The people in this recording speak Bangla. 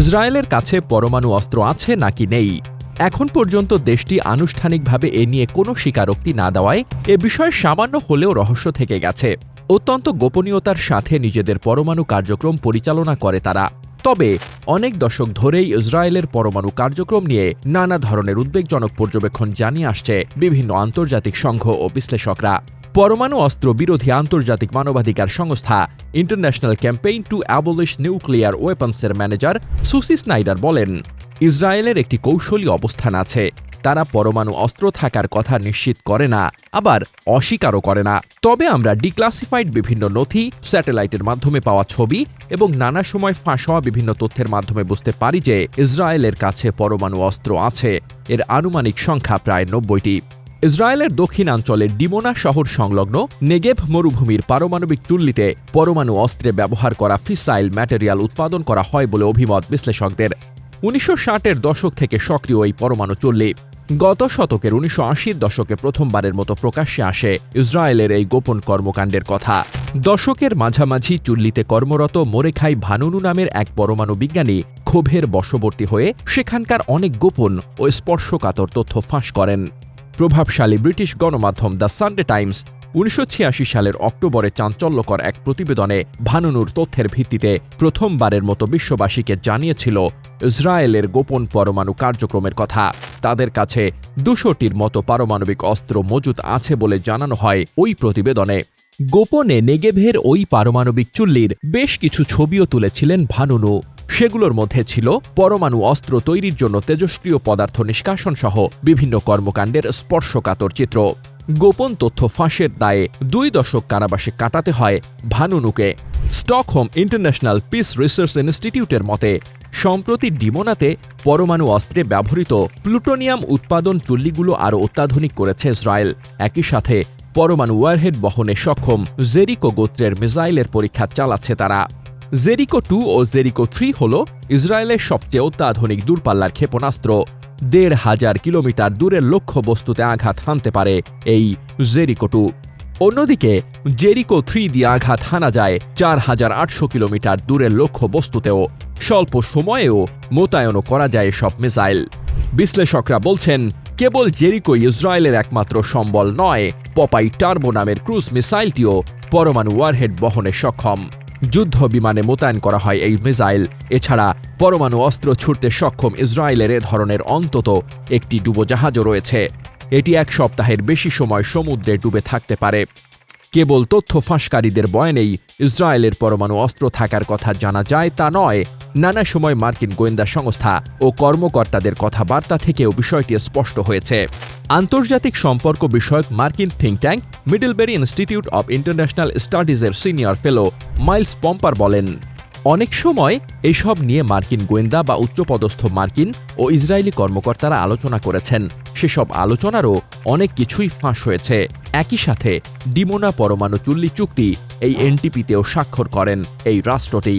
ইসরায়েলের কাছে পরমাণু অস্ত্র আছে নাকি নেই? এখন পর্যন্ত দেশটি আনুষ্ঠানিকভাবে এ নিয়ে কোনো স্বীকারোক্তি না দেওয়ায় এ বিষয়ে সামান্য হলেও রহস্য থেকে গেছে। অত্যন্ত গোপনীয়তার সাথে নিজেদের পরমাণু কার্যক্রম পরিচালনা করে তারা। তবে অনেক দশক ধরেই ইসরায়েলের পরমাণু কার্যক্রম নিয়ে নানা ধরনের উদ্বেগজনক পর্যবেক্ষণ জানিয়ে আসছে বিভিন্ন আন্তর্জাতিক সংঘ ও বিশ্লেষকরা। পরমাণু অস্ত্র বিরোধী আন্তর্জাতিক মানবাধিকার সংস্থা international campaign to abolish nuclear ওয়েপন্সের manager Susi Snyder বলেন, ইসরায়েলের একটি কৌশলী অবস্থান আছে। তারা পরমাণু অস্ত্র থাকার কথা নিশ্চিত করে না, আবার অস্বীকারও করে না। তবে আমরা ডিক্লাসিফাইড বিভিন্ন নথি, স্যাটেলাইটের মাধ্যমে পাওয়া ছবি এবং নানা সময় ফাঁস হওয়া বিভিন্ন তথ্যের মাধ্যমে বুঝতে পারি যে ইসরায়েলের কাছে পরমাণু অস্ত্র আছে। এর আনুমানিক সংখ্যা প্রায় নব্বইটি। ইসরায়েলের দক্ষিণাঞ্চলের ডিমোনা শহর সংলগ্ন নেগেভ মরুভূমির পারমাণবিক চুল্লিতে পরমাণু অস্ত্রে ব্যবহার করা ফিসাইল ম্যাটেরিয়াল উৎপাদন করা হয় বলে অভিমত বিশ্লেষকদের। উনিশশো ষাটের দশক থেকে সক্রিয় এই পরমাণু চুল্লি গত শতকের উনিশশো আশির দশকে প্রথমবারের মতো প্রকাশ্যে আসে ইসরায়েলের এই গোপন কর্মকাণ্ডের কথা। দশকের মাঝামাঝি চুল্লিতে কর্মরত মোরেখাই ভানুনু নামের এক পরমাণু বিজ্ঞানী ক্ষোভের বশবর্তী হয়ে সেখানকার অনেক গোপন ও স্পর্শকাতর তথ্য ফাঁস করেন। প্রভাবশালী ব্রিটিশ গণমাধ্যম দ্য সানডে টাইমস উনিশশো ছিয়াশি সালের অক্টোবরে চাঞ্চল্যকর এক প্রতিবেদনে ভানুনুর তথ্যের ভিত্তিতে প্রথমবারের মতো বিশ্ববাসীকে জানিয়েছিল ইসরায়েলের গোপন পরমাণু কার্যক্রমের কথা। তাদের কাছে দুশোটির মতো পারমাণবিক অস্ত্র মজুত আছে বলে জানানো হয় ওই প্রতিবেদনে। গোপনে নেগেভের ওই পারমাণবিক চুল্লির বেশ কিছু ছবিও তুলেছিলেন ভানুনু। সেগুলোর মধ্যে ছিল পরমাণু অস্ত্র তৈরির জন্য তেজস্ক্রিয় পদার্থ নিষ্কাশন সহ বিভিন্ন কর্মকাণ্ডের স্পর্শকাতর চিত্র। গোপন তথ্য ফাঁসের দায়ে দুই দশক কারাবাসে কাটাতে হয় ভানুনুকে। স্টকহোম ইন্টারন্যাশনাল পিস রিসার্চ ইনস্টিটিউটের মতে, সম্প্রতি ডিমোনাতে পরমাণু অস্ত্রে ব্যবহৃত প্লুটোনিয়াম উৎপাদন চুল্লিগুলো আরও অত্যাধুনিক করেছে ইসরায়েল। একই সাথে পরমাণু ওয়ারহেড বহনে সক্ষম জেরিকো গোত্রের মিসাইলের পরীক্ষা চালাচ্ছে তারা। জেরিকো টু ও জেরিকো থ্রি হল ইসরায়েলের সবচেয়ে অত্যাধুনিক দূরপাল্লার ক্ষেপণাস্ত্র। দেড় হাজার কিলোমিটার দূরের লক্ষ্য বস্তুতে আঘাত হানতে পারে এই জেরিকো টু। অন্যদিকে, জেরিকো থ্রি দিয়ে আঘাত হানা যায় চার হাজার আটশো কিলোমিটার দূরের লক্ষ্য বস্তুতেও স্বল্প সময়েও মোতায়েনও করা যায় সব মিসাইল। বিশ্লেষকরা বলছেন, কেবল জেরিকো ইসরায়েলের একমাত্র সম্বল নয়, পপাই টার্বো নামের ক্রুজ মিসাইলটিও পরমাণু ওয়ারহেড বহনে সক্ষম। যুদ্ধ বিমানে মোতায়েন করা হয় এই মিসাইল। এছাড়া পরমাণু অস্ত্র ছুটতে সক্ষম ইসরায়েলের এ ধরনের অন্তত একটি ডুবোজাহাজও রয়েছে। এটি এক সপ্তাহের বেশি সময় সমুদ্রে ডুবে থাকতে পারে। কেবল তথ্য ফাঁসকারীদের বয়ানেই ইসরায়েলের পরমাণু অস্ত্র থাকার কথা জানা যায়, তা নয়, নানা সময় মার্কিন গোয়েন্দা সংস্থা ও কর্মকর্তাদের কথাবার্তা থেকেও বিষয়টি স্পষ্ট হয়েছে। আন্তর্জাতিক সম্পর্ক বিষয়ক মার্কিন think tank, Middlebury Institute of International স্টাডিজের senior fellow Miles Pomper বলেন। অনেক সময় এসব নিয়ে মার্কিন গোয়েন্দা বা উচ্চপদস্থ মার্কিন ও ইসরায়েলি কর্মকর্তারা আলোচনা করেছেন। সেসব আলোচনারও অনেক কিছুই ফাঁস হয়েছে। একই সাথে ডিমোনা পরমাণু চুল্লি চুক্তি এই এনটিপিতেও স্বাক্ষর করেন এই রাষ্ট্রটি।